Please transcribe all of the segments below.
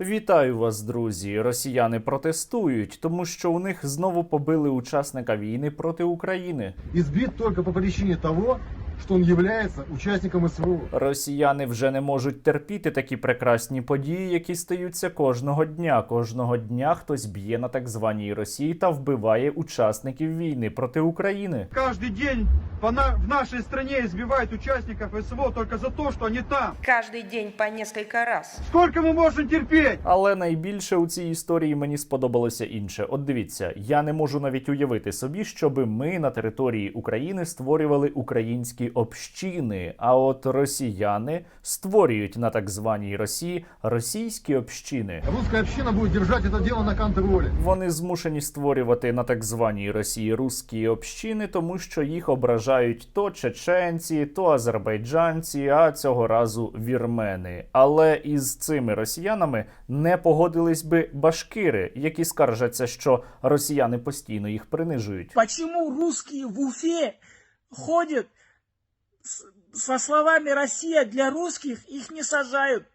Вітаю вас, друзі! Росіяни протестують, тому що у них знову побили учасника війни проти України. І збіт только по причині того, что он является участником СВО. Росіяни вже не можуть терпіти такі прекрасні події, які стаються кожного дня. Кожного дня хтось б'є на так званій Росії та вбиває учасників війни проти України. Каждый день по на- в нашей стране избивают участников СВО только за то, что они там. каждый день по несколько раз. Сколько мы можем терпеть? Але найбільше у цій історії мені сподобалося інше. От дивіться, я не можу навіть уявити собі, щоби ми на території України створювали українські общини. А от росіяни створюють на так званій Росії російські общини. Русская община будет держать это дело на контроле. Вони змушені створювати на так званій Росії русські общини, тому що їх ображають то чеченці, то азербайджанці, а цього разу вірмени. Але із цими росіянами не погодились би башкири, які скаржаться, що росіяни постійно їх принижують. Почему русские в Уфе ходят с- со словами «Россия для русских», их не сажают.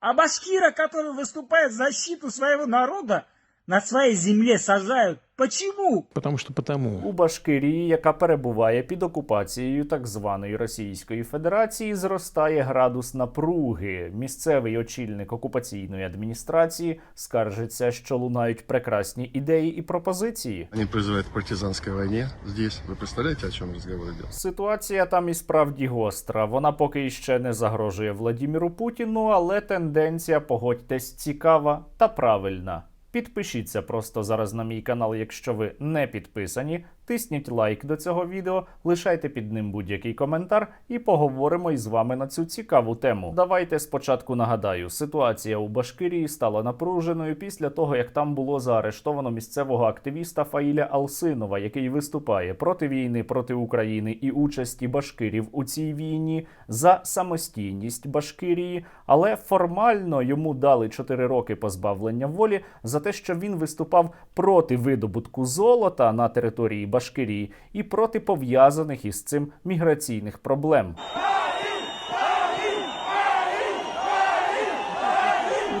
А башкира, который выступает в защиту своего народа, на своей земле сажают. Почему? Потому что потому. У Башкирії, яка перебуває під окупацією так званої Російської Федерації, зростає градус напруги. Місцевий очільник окупаційної адміністрації скаржиться, що лунають прекрасні ідеї і пропозиції. Они призывают к партизанской войне здесь. Вы представляете, о чем разговор идет? Ситуація там і справді гостра. Вона поки ще не загрожує Владіміру Путіну, але тенденція, погодьтесь, цікава та правильна. Підпишіться просто зараз на мій канал, якщо ви не підписані. Тисніть лайк до цього відео, лишайте під ним будь-який коментар і поговоримо із вами на цю цікаву тему. Давайте спочатку нагадаю, ситуація у Башкирії стала напруженою після того, як там було заарештовано місцевого активіста Фаїля Алсинова, який виступає проти війни проти України і участі башкирів у цій війні за самостійність Башкирії, але формально йому дали 4 роки позбавлення волі за те, що він виступав проти видобутку золота на території Башкирії і проти пов'язаних із цим міграційних проблем.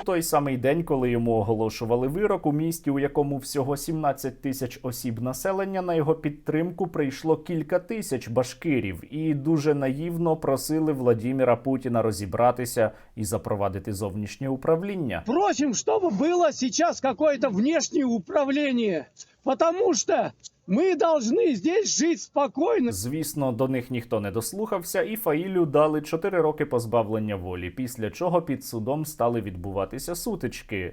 Той самий день, коли йому оголошували вирок у місті, у якому всього 17 тисяч осіб населення, на його підтримку прийшло кілька тисяч башкирів і дуже наївно просили Владіміра Путіна розібратися і запровадити зовнішнє управління. Просим, чтобы было сейчас какое-то внешнее управление, потому что ми должны здесь жить спокойно. Звісно, до них ніхто не дослухався, і Фаїлю дали 4 роки позбавлення волі, після чого під судом стали відбуватися сутички.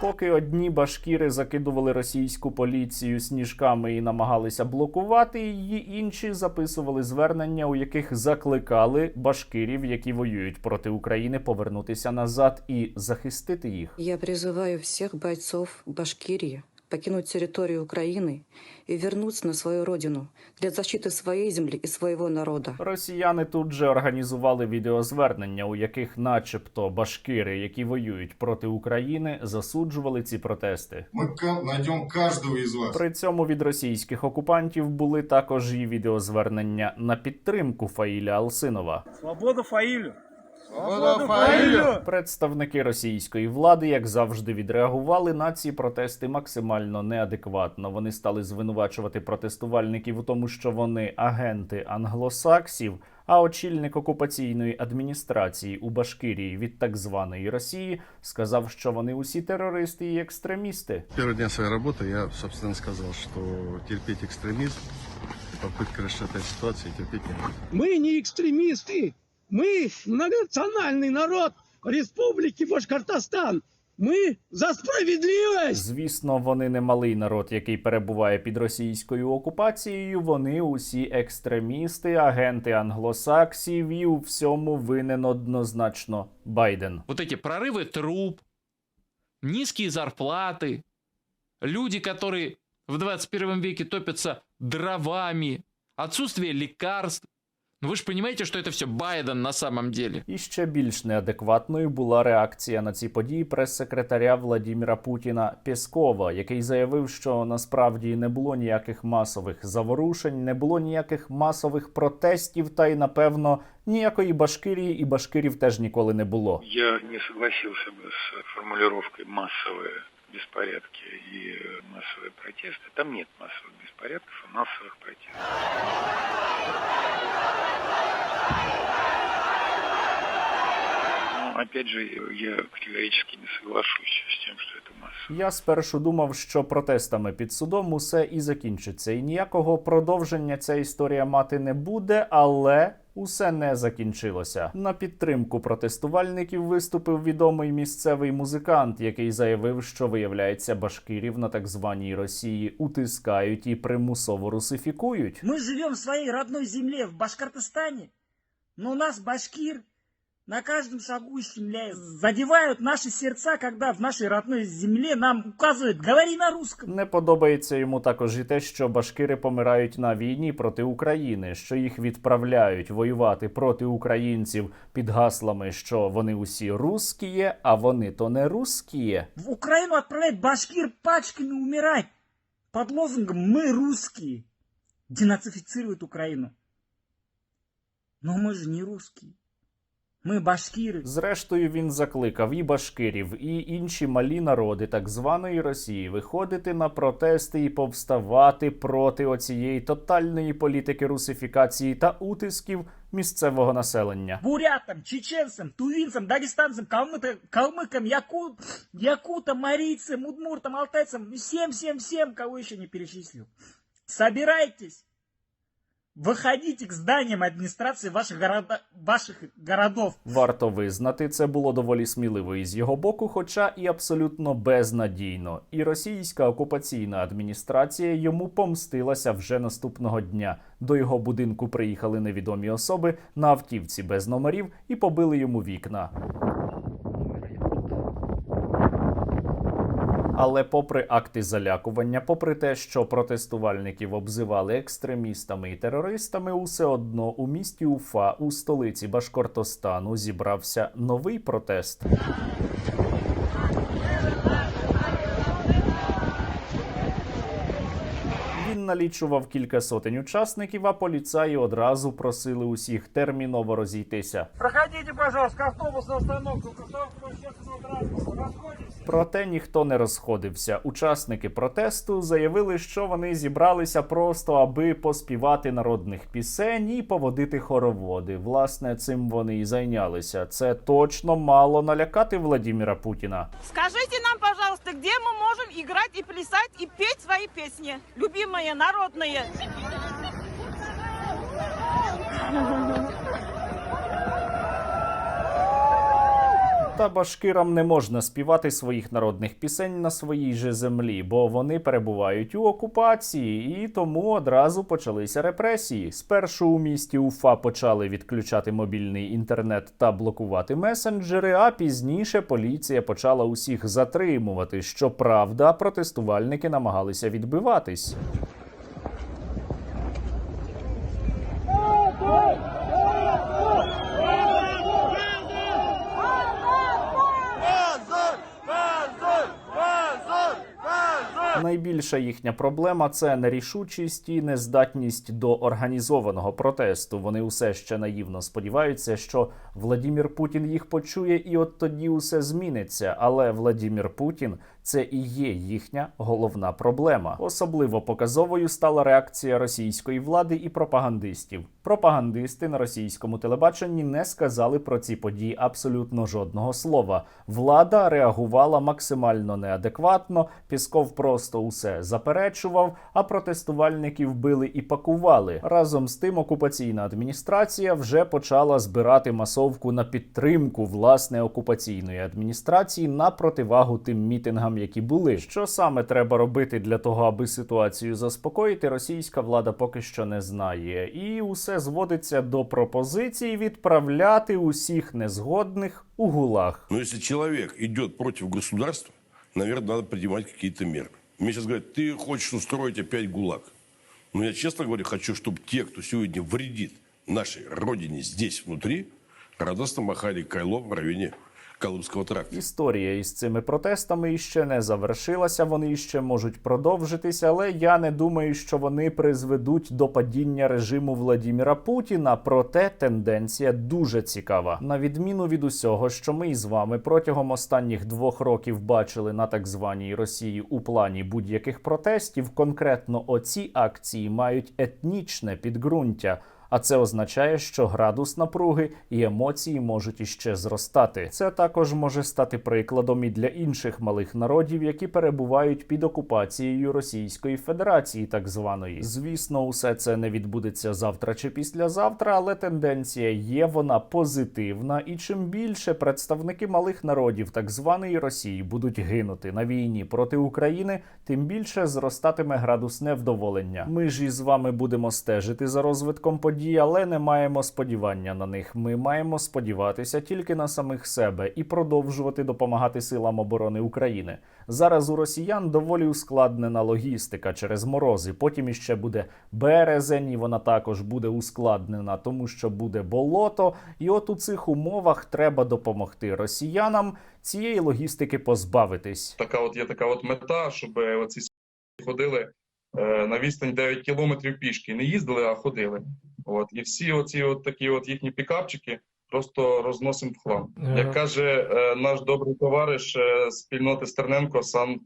Поки одні башкіри закидували російську поліцію сніжками і намагалися блокувати її, інші записували звернення, у яких закликали башкирів, які воюють проти України, повернутися назад і захистити їх. Я призиваю всіх бойцов Башкирии покинуть территорию Украины и вернуться на свою родину для защиты своей земли и своего народа. Росіяни тут же організували відеозвернення, у яких, начебто, башкири, які воюють проти України, засуджували ці протести. Мы ка- найдем каждого из вас. При цьому від російських окупантів були також і відеозвернення на підтримку Фаїля Алсинова. Свобода Фаилю! Свободу Фаилю! Представники російської влади, як завжди, відреагували на ці протести максимально неадекватно. Вони стали звинувачувати протестувальників у тому, що вони агенти англосаксів. А очільник окупаційної адміністрації у Башкирії від так званої Росії сказав, що вони усі терористи і екстремісти. С первого дня своей работы я, собственно, сказал, что терпеть экстремизм, попытка расшатать ситуацию терпеть не буду. Мы не экстремисты, мы многонациональный народ Республики Башкортостан. Мы за справедливость. Звісно, вони не малий народ, який перебуває під російською окупацією. Вони усі екстремісти, агенти англосаксів, і у всьому винен однозначно Байден. Вот эти прорывы труб, низкие зарплаты, люди, которые в 21 веке топятся дровами, отсутствие лекарств. Ну вы же понимаете, что это все Байден на самом деле. І ще більш неадекватною була реакція на ці події прес-секретаря Владіміра Путіна Пєскова, який заявив, що насправді не було ніяких масових заворушень, не було ніяких масових протестів, та й напевно ніякої Башкирії і Башкирів теж ніколи не було. Я не согласился бы с формулировкой массовые беспорядки и э, массовые протесты. Там нет массовых беспорядков и массовых протестов. Но, опять же, я категорически не соглашусь с тем, что это масса. Я спершу думав, що протестами під судом усе і закінчиться, і ніякого продовження ця історія мати не буде, але. Усе не закінчилося. На підтримку протестувальників виступив відомий місцевий музикант, який заявив, що виявляється, башкирів на так званій Росії утискають і примусово русифікують. Мы живем в своей родной земле, в Башкортостане, но нас, башкир, на каждом шагу ущемляют. Задевают наши сердца, когда в нашей родной земле нам указывают «говори на русском». Не подобається йому також і те, що башкири помирають на війні проти України, що їх відправляють воювати проти українців під гаслами, що вони усі русскіє, а вони то не русскіє. В Украину отправляют башкир пачками умирать под лозунгом «Мы русские». Денацифицируют Украину. Но мы же не русские. Мы башкиры. Зрештою, він закликав і башкирів, і інші малі народи так званої Росії виходити на протести і повставати проти оцієї тотальної політики русифікації та утисків місцевого населення. бурятам, чеченцам, тувинцам, дагестанцам, калмытам, калмыкам, яку, якутам, марийцам, удмуртам, алтайцам, всем, всем, всем, кого еще не перечислил. Собирайтесь, Выходите к зданиям администрации ваших, города, ваших городов. Варто визнати, це було доволі сміливо із його боку, хоча і абсолютно безнадійно. І російська окупаційна адміністрація йому помстилася вже наступного дня. До його будинку приїхали невідомі особи на автівці без номерів і побили йому вікна. Але попри акти залякування, попри те, що протестувальників обзивали екстремістами і терористами, усе одно у місті Уфа, у столиці Башкортостану, зібрався новий протест. Він налічував кілька сотень учасників, а поліцаї одразу просили усіх терміново розійтися. Проходите, пожалуйста, к автобусную остановку, к автобусу общественного транспорта. Расходимся Проте ніхто не розходився. Учасники протесту заявили, що вони зібралися просто аби поспівати народних пісень і поводити хороводи. Власне, цим вони і зайнялися. Це точно мало налякати Владіміра Путіна. Скажите нам, пожалуйста, где мы можем играть и плясать и петь свои песни, любимые, народные? Та башкирам не можна співати своїх народних пісень на своїй же землі, бо вони перебувають у окупації, і тому одразу почалися репресії. Спершу у місті Уфа почали відключати мобільний інтернет та блокувати месенджери. А пізніше поліція почала усіх затримувати. Щоправда, протестувальники намагалися відбиватись. Найбільша їхня проблема це нерішучість і нездатність до організованого протесту. Вони усе ще наївно сподіваються, що Владімір Путін їх почує, і от тоді усе зміниться. Але Владімір Путін це і є їхня головна проблема. Особливо показовою стала реакція російської влади і пропагандистів. Пропагандисти на російському телебаченні не сказали про ці події абсолютно жодного слова. Влада реагувала максимально неадекватно. Пісков просто усе заперечував, а протестувальників били і пакували. Разом з тим, окупаційна адміністрація вже почала збирати масовку на підтримку власне окупаційної адміністрації на противагу тим мітингам, які були. Що саме треба робити для того, аби ситуацію заспокоїти, російська влада поки що не знає, і усе зводиться до пропозицій відправляти усіх незгодних у гулаг. Но если человек идет против государства, наверное, надо принимать какие-то меры. Мне сейчас говорят, ты хочешь устроить опять ГУЛАГ. Но я честно говоря, хочу, чтобы те, кто сегодня вредит нашей родине здесь, внутри, радостно махали кайлом в районе Колымского тракта. Історія із цими протестами іще не завершилася. Вони іще можуть продовжитися, але я не думаю, що вони призведуть до падіння режиму Владіміра Путіна. Проте тенденція дуже цікава. На відміну від усього, що ми із вами протягом останніх двох років бачили на так званій Росії у плані будь-яких протестів, конкретно оці акції мають етнічне підґрунтя. А це означає, що градус напруги і емоції можуть іще зростати. Це також може стати прикладом і для інших малих народів, які перебувають під окупацією Російської Федерації, так званої. Звісно, усе це не відбудеться завтра чи післязавтра, але тенденція є, вона позитивна. І чим більше представники малих народів так званої Росії будуть гинути на війні проти України, тим більше зростатиме градус невдоволення. Ми ж із вами будемо стежити за розвитком подій, але не маємо сподівання на них. Ми маємо сподіватися тільки на самих себе і продовжувати допомагати силам оборони України. Зараз у росіян доволі ускладнена логістика через морози. Потім іще буде березень, і вона також буде ускладнена, тому що буде болото. І от у цих умовах треба допомогти росіянам цієї логістики позбавитись. така от є така от мета, щоб оці ходили е, на відстань 9 кілометрів пішки. Не їздили, а ходили. От і всі оці от такі от їхні пікапчики просто розносимо в хлам. Як каже е, наш добрий товариш е, спільноти Стерненко, сам е,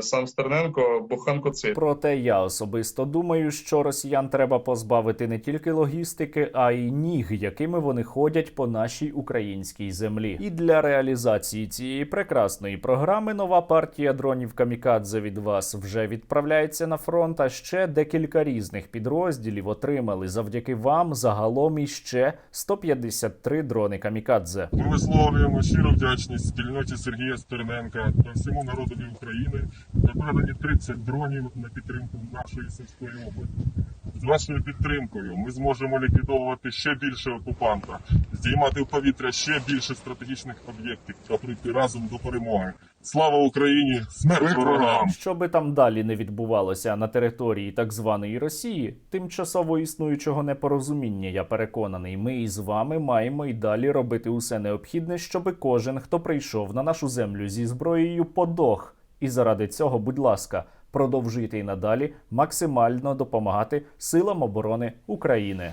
сам Стерненко, буханко цит. Проте я особисто думаю, що росіян треба позбавити не тільки логістики, а й ніг, якими вони ходять по нашій українській землі. І для реалізації цієї прекрасної програми нова партія дронів Камікадзе від вас вже відправляється на фронт. А ще декілька різних підрозділів отримали завдяки вам загалом іще 153 дрони Камікадзе. Ми висловлюємо щиру вдячність спільноті Сергія Стерненка та всьому народові України передані 30 дронів на підтримку нашої сільської області. З вашою підтримкою ми зможемо ліквідовувати ще більше окупанта, здіймати в повітря ще більше стратегічних об'єктів та прийти разом до перемоги. Слава Україні! Смерть ворогам! Що би там далі не відбувалося на території так званої Росії, тимчасово існуючого непорозуміння, я переконаний, ми із вами маємо і далі робити усе необхідне, щоби кожен, хто прийшов на нашу землю зі зброєю, подох. І заради цього, будь ласка, продовжуйте і надалі максимально допомагати силам оборони України.